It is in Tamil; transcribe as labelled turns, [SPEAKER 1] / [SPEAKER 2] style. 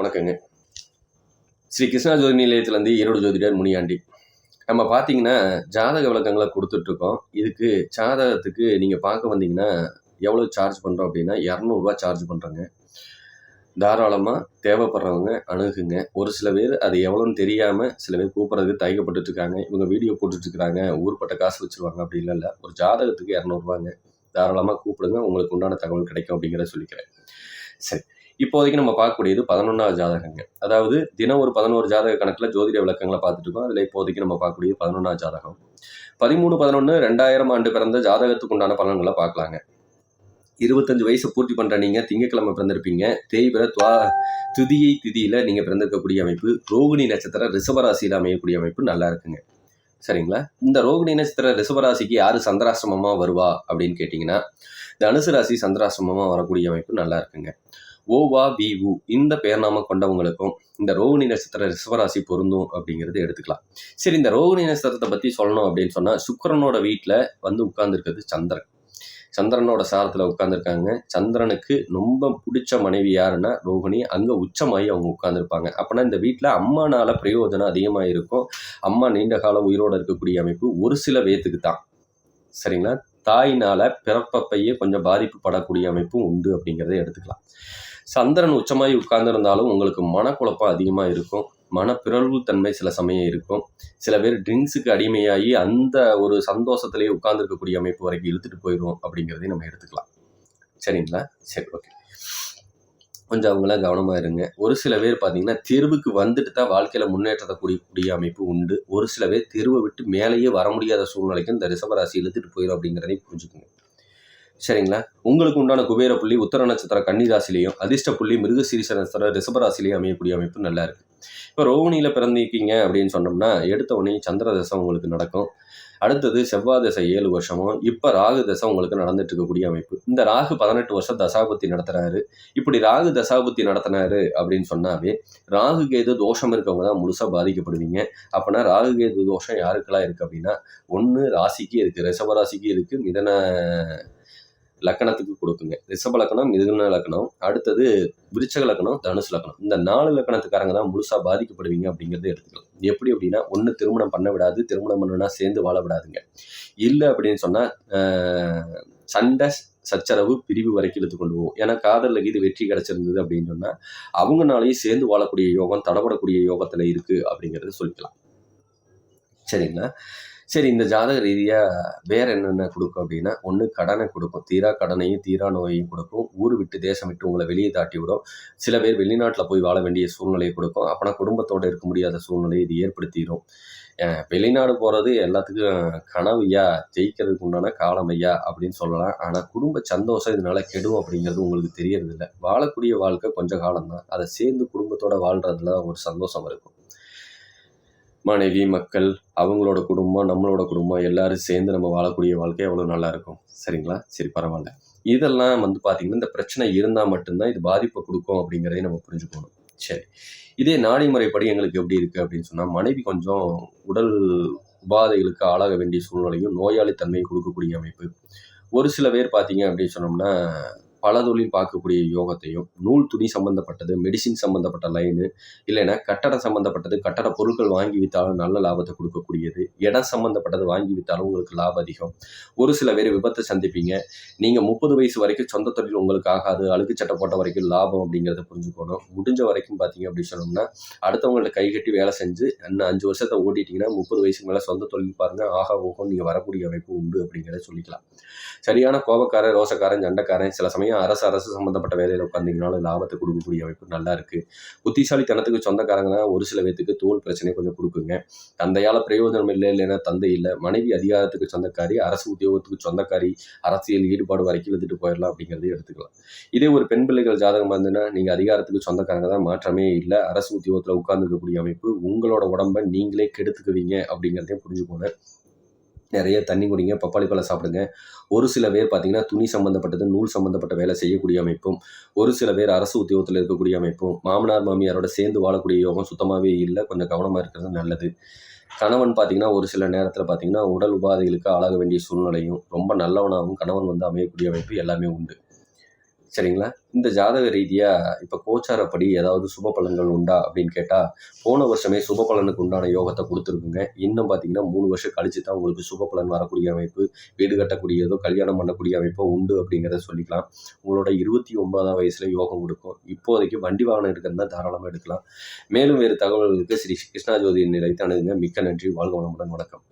[SPEAKER 1] வணக்கங்க. ஸ்ரீ கிருஷ்ணா ஜோதி நிலையத்திலேருந்து ஈரோடு ஜோதிடர் முனியாண்டி. நம்ம பார்த்தீங்கன்னா ஜாதக விளக்கங்களை கொடுத்துட்ருக்கோம். இதுக்கு ஜாதகத்துக்கு நீங்கள் பார்க்க வந்தீங்கன்னா எவ்வளோ சார்ஜ் பண்ணுறோம் அப்படின்னா இரநூறுவா சார்ஜ் பண்ணுறோங்க தாராளமாக தேவைப்படுறவங்க அணுகுங்க. ஒரு சில பேர் அது எவ்வளோன்னு தெரியாமல் சில பேர் கூப்பிட்றதுக்கு தயக்கப்பட்டுட்டு இருக்காங்க இவங்க வீடியோ போட்டுட்ருக்குறாங்க. ஊர்பட்ட காசு வச்சுருவாங்க அப்படி இல்லை இல்லை. ஒரு ஜாதகத்துக்கு இரநூறுவாங்க. தாராளமாக கூப்பிடுங்க. உங்களுக்கு உண்டான தகவல் கிடைக்கும் அப்படிங்கிறத சொல்லிக்கிறேன். சரி. இப்போதைக்கு நம்ம பார்க்கக்கூடியது பதினொன்றாவது ஜாதகங்க. அதாவது தினம் ஒரு பதினோரு ஜாதக கணக்கில் ஜோதிட விளக்கங்களை பார்த்துட்டு இருக்கோம். அதில் இப்போதைக்கு நம்ம பார்க்கக்கூடிய பதினொன்றாவது ஜாதகம். பதிமூணு பதினொன்று ரெண்டாயிரம் ஆண்டு பிறந்த ஜாதகத்துக்கு உண்டான பலன்களை பார்க்கலாங்க. இருபத்தஞ்சு வயசு பூர்த்தி பண்ணுற நீங்கள் திங்கக்கிழமை பிறந்திருப்பீங்க. தேய்பிர துவா துதியை திதியில் நீங்கள் பிறந்திருக்கக்கூடிய அமைப்பு. ரோகிணி நட்சத்திர ரிஷபராசியில் அமையக்கூடிய அமைப்பு நல்லா இருக்குங்க. சரிங்களா? இந்த ரோகிணி நட்சத்திர ரிஷபராசிக்கு யார் சந்திராசிரமமாக வருவா அப்படின்னு கேட்டிங்கன்னா தனுசு ராசி சந்திராசிரமமாக வரக்கூடிய அமைப்பு நல்லா இருக்குங்க. ஓவா வி உ இந்த பெயர்நாமம் கொண்டவங்களுக்கும் இந்த ரோகிணி நட்சத்திர ரிசவராசி பொருந்தும் அப்படிங்கிறது எடுத்துக்கலாம். சரி இந்த ரோகிணி நட்சத்திரத்தை பற்றி சொல்லணும் அப்படின்னு சொன்னால் சுக்கிரனோட வீட்டில் வந்து உட்கார்ந்துருக்கிறது சந்திரன். சந்திரனோட சாரத்தில் உட்காந்துருக்காங்க சந்திரனுக்கு ரொம்ப பிடிச்ச மனைவி யாருன்னா ரோகிணி. அங்கே உச்சமாகி அவங்க உட்காந்துருப்பாங்க அப்போனா இந்த வீட்டில் அம்மானால் பிரயோஜனம் அதிகமாக இருக்கும் அம்மா நீண்ட காலம் உயிரோடு இருக்கக்கூடிய அமைப்பு ஒரு சில பேத்துக்கு தான். சரிங்களா? தாயினால் பிறப்பப்பையே கொஞ்சம் பாதிப்பு படக்கூடிய அமைப்பும் உண்டு அப்படிங்கிறத எடுத்துக்கலாம். சந்திரன் உச்சமாகி உட்கார்ந்துருந்தாலும் உங்களுக்கு மனக்குழப்பம் அதிகமாக இருக்கும். மனப்பிறழ்வு தன்மை சில சமயம் இருக்கும். சில பேர் ட்ரிங்க்ஸுக்கு அடிமையாகி அந்த ஒரு சந்தோஷத்திலேயே உட்கார்ந்துருக்கக்கூடிய அமைப்பு வரைக்கும் இழுத்துட்டு போயிடும் அப்படிங்கிறதையும் நம்ம எடுத்துக்கலாம். சரிங்களா? சரி ஓகே கொஞ்சம் அவங்களாம் கவனமாக இருங்க. ஒரு சில பேர் பார்த்தீங்கன்னா தெருவுக்கு வந்துட்டு தான் வாழ்க்கையில் முன்னேற்றத்தை கூடிய அமைப்பு உண்டு. ஒரு சில பேர் தெருவை விட்டு மேலேயே வர முடியாத சூழ்நிலைக்கு இந்த ரிசவராசி இழுத்துட்டு போயிடும் அப்படிங்கிறதையும் புரிஞ்சுக்கோங்க. சரிங்களா? உங்களுக்கு உண்டான குபேர புள்ளி உத்தர நட்சத்திர கன்னிராசிலையும் அதிர்ஷ்ட புள்ளி மிருகசீரிச நட்சத்திர ரிஷபராசிலையும் அமையக்கூடிய அமைப்பு நல்லா இருக்கு. இப்போ ரோகிணியில் பிறந்திருக்கீங்க அப்படின்னு சொன்னோம்னா எடுத்த உடனே சந்திர தசை உங்களுக்கு நடக்கும். அடுத்தது செவ்வாய் தசை ஏழு வருஷமும் இப்போ ராகு தசை உங்களுக்கு நடந்துட்டு இருக்கக்கூடிய அமைப்பு. இந்த ராகு பதினெட்டு வருஷம் தசாபுத்தி நடத்துறாரு. இப்படி ராகு தசாபுத்தி நடத்தினாரு அப்படின்னு சொன்னாவே ராகு கேது தோஷம் இருக்கவங்க தான் முழுசாக பாதிக்கப்படுவீங்க. அப்போனா ராகு கேது தோஷம் யாருக்கெல்லாம் இருக்குது அப்படின்னா ஒன்று ராசிக்கு இருக்குது ரிஷபராசிக்கு இருக்குது மிதன லக்கணத்துக்கு கொடுக்குங்க. ரிஷப லக்கணம் மிதுன லக்கணம் அடுத்தது விருச்சக லக்கணம் தனுசு லக்கணம். இந்த நாலு லக்கணத்துக்காரங்க தான் முழுசாக பாதிக்கப்படுவீங்க அப்படிங்கிறத எடுத்துக்கலாம். எப்படி அப்படின்னா ஒன்று திருமணம் பண்ண விடாது திருமணம் பண்ணுனா சேர்ந்து வாழ விடாதுங்க. இல்லை அப்படின்னு சொன்னால் சண்டை சச்சரவு பிரிவு வரைக்கும் இழுத்து கொண்டு போவோம் ஏன்னா காதலில் இது வெற்றி கிடச்சிருந்தது அப்படின்னு சொன்னால் அவங்கனாலையும் சேர்ந்து வாழக்கூடிய யோகம் தடப்படக்கூடிய யோகத்தில் இருக்குது அப்படிங்கிறத சொல்லிக்கலாம். சரிங்களா? சரி இந்த ஜாதக ரீதியாக வேற என்னென்ன கொடுக்கும் அப்படின்னா ஒன்று கடனை கொடுக்கும். தீரா கடனையும் தீரா நோயையும் கொடுக்கும். ஊர் விட்டு தேசம் விட்டு உங்களை வெளியே தாட்டி விடும். சில பேர் வெளிநாட்டில் போய் வாழ வேண்டிய சூழ்நிலையை கொடுக்கும். அப்போனா குடும்பத்தோடு இருக்க முடியாத சூழ்நிலையை இது ஏற்படுத்திடும். வெளிநாடு போகிறது எல்லாத்துக்கும் கனவையா ஜெயிக்கிறதுக்கு உண்டான காலம் ஐயா அப்படின்னு சொல்லலாம். ஆனால் குடும்ப சந்தோஷம் இதனால் கெடும் அப்படிங்கிறது உங்களுக்கு தெரியறதில்ல. வாழக்கூடிய வாழ்க்கை கொஞ்சம் காலம்தான். அதை சேர்ந்து குடும்பத்தோடு வாழ்கிறதுல ஒரு சந்தோஷம் இருக்கும். மனைவி மக்கள் அவங்களோட குடும்பம் நம்மளோட குடும்பம் எல்லாரும் சேர்ந்து நம்ம வாழக்கூடிய வாழ்க்கை எவ்வளோ நல்லா இருக்கும். சரிங்களா? சரி பரவாயில்ல. இதெல்லாம் வந்து பார்த்திங்கன்னா இந்த பிரச்சனை இருந்தால் மட்டும்தான் இது பாதிப்பை கொடுக்கும் அப்படிங்கிறதையும் நம்ம புரிஞ்சுக்கணும். சரி. இதே நாடி முறைப்படி எங்களுக்கு எப்படி இருக்குது அப்படின்னு சொன்னால் மனைவி கொஞ்சம் உடல் உபாதைகளுக்கு ஆளாக வேண்டிய சூழ்நிலையும் நோயாளித்தன்மையும் கொடுக்கக்கூடிய அமைப்பு. ஒரு சில பேர் பார்த்தீங்க அப்படின்னு சொன்னோம்னா பல தொழில் பார்க்கக்கூடிய யோகத்தையும் நூல் துணி சம்மந்தப்பட்டது மெடிசின் சம்மந்தப்பட்ட லைனு இல்லைன்னா கட்டடம் சம்மந்தப்பட்டது கட்டட பொருட்கள் வாங்கி விற்றாலும் நல்ல லாபத்தை கொடுக்கக்கூடியது. இடம் சம்மந்தப்பட்டது வாங்கி விற்றாலும் உங்களுக்கு லாபம் அதிகம். ஒரு சில பேர் விபத்தை சந்திப்பீங்க. நீங்கள் முப்பது வயசு வரைக்கும் சொந்த தொழில் உங்களுக்கு ஆகாது. அழுக்கு சட்டை போட்ட வரைக்கும் லாபம் அப்படிங்கிறத புரிஞ்சுக்கணும். முடிஞ்ச வரைக்கும் பார்த்தீங்க அப்படின்னு சொன்னோம்னா அடுத்தவங்கள்ட்ட கை கட்டி வேலை செஞ்சு இன்னும் அஞ்சு வருஷத்தை ஓட்டிட்டிங்கன்னா முப்பது வயசுக்கு மேலே சொந்த தொழில் பாருங்கள் ஆகா ஓகம் நீங்கள் வரக்கூடிய அமைப்பு உண்டு அப்படிங்கிறத சொல்லிக்கலாம். சரியான கோபக்காரன் ரோசக்காரன் சண்டைக்காரன் சில சமயம் அரசு அரசு சம்மந்தப்பட்ட வேலையில் உட்காந்திங்கனாலும் லாபத்தை கொடுக்கக்கூடிய அமைப்பு நல்லா இருக்குது புத்திசாலித்தனத்துக்கு சொந்தக்காரங்க தான் ஒரு சில பேத்துக்கு தோல் பிரச்சனை கொஞ்சம் கொடுக்குங்க. தந்தையால் பிரயோஜனம் இல்லை இல்லைன்னா தந்தை இல்லை மனைவி அதிகாரத்துக்கு சொந்தக்காரி அரசு உத்தியோகத்துக்கு சொந்தக்காரி அரசியல் ஈடுபாடு வரைக்கும் எழுதிட்டு போயிடலாம் அப்படிங்கிறதையும் எடுத்துக்கலாம். இதே ஒரு பெண் பிள்ளைகள் ஜாதகம் இருந்ததுன்னா நீங்கள் அதிகாரத்துக்கு சொந்தக்காரங்க தான் மாற்றமே இல்லை. அரசு உத்தியோகத்தில் உட்கார்ந்துக்கக்கூடிய அமைப்பு உங்களோட உடம்பை நீங்களே கெடுத்துக்குவீங்க அப்படிங்கிறதையும் புரிஞ்சுக்கோங்க. நிறைய தண்ணி குடிங்க பப்பாளி பழம் சாப்பிடுங்க. ஒரு சில பேர் பார்த்தீங்கன்னா துணி சம்மந்தப்பட்டது நூல் சம்மந்தப்பட்ட வேலை செய்யக்கூடிய அமைப்பும் ஒரு சில பேர் அரசு உத்தியோகத்தில் இருக்கக்கூடிய அமைப்பும் மாமனார் மாமியாரோட சேர்ந்து வாழக்கூடிய யோகம் சுத்தமாகவே இல்லை கொஞ்சம் கவனமாக இருக்கிறது நல்லது. கணவன் பார்த்தீங்கன்னா ஒரு சில நேரத்தில் பார்த்தீங்கன்னா உடல் உபாதைகளுக்கு ஆளாக வேண்டிய சூழ்நிலையும் ரொம்ப நல்லவனாகவும் கணவன் வந்து அமையக்கூடிய அமைப்பு எல்லாமே உண்டு. சரிங்களா? இந்த ஜாதக ரீதியாக இப்போ கோச்சாரப்படி ஏதாவது சுப பலன்கள் உண்டா அப்படின்னு கேட்டால் போன வருஷமே சுப பலனுக்கு உண்டான யோகத்தை கொடுத்துருக்குங்க. இன்னும் பார்த்தீங்கன்னா மூணு வருஷம் கழிச்சு தான் உங்களுக்கு சுப பலன் வரக்கூடிய அமைப்பு வீடு கட்டக்கூடியதோ கல்யாணம் பண்ணக்கூடிய அமைப்போ உண்டு அப்படிங்கிறத சொல்லிக்கலாம். உங்களோட இருபத்தி ஒன்பதாம் வயசில் யோகம் கொடுக்கும். இப்போதைக்கு வண்டி வாகனம் எடுக்கிறதா தாராளமாக எடுக்கலாம். மேலும் வேறு தகவல்களுக்கு ஸ்ரீ கிருஷ்ணா ஜோதி நிலையத்தை அணுகுங்க. மிக்க நன்றி. வாழ்க வளமுடன். வணக்கம்.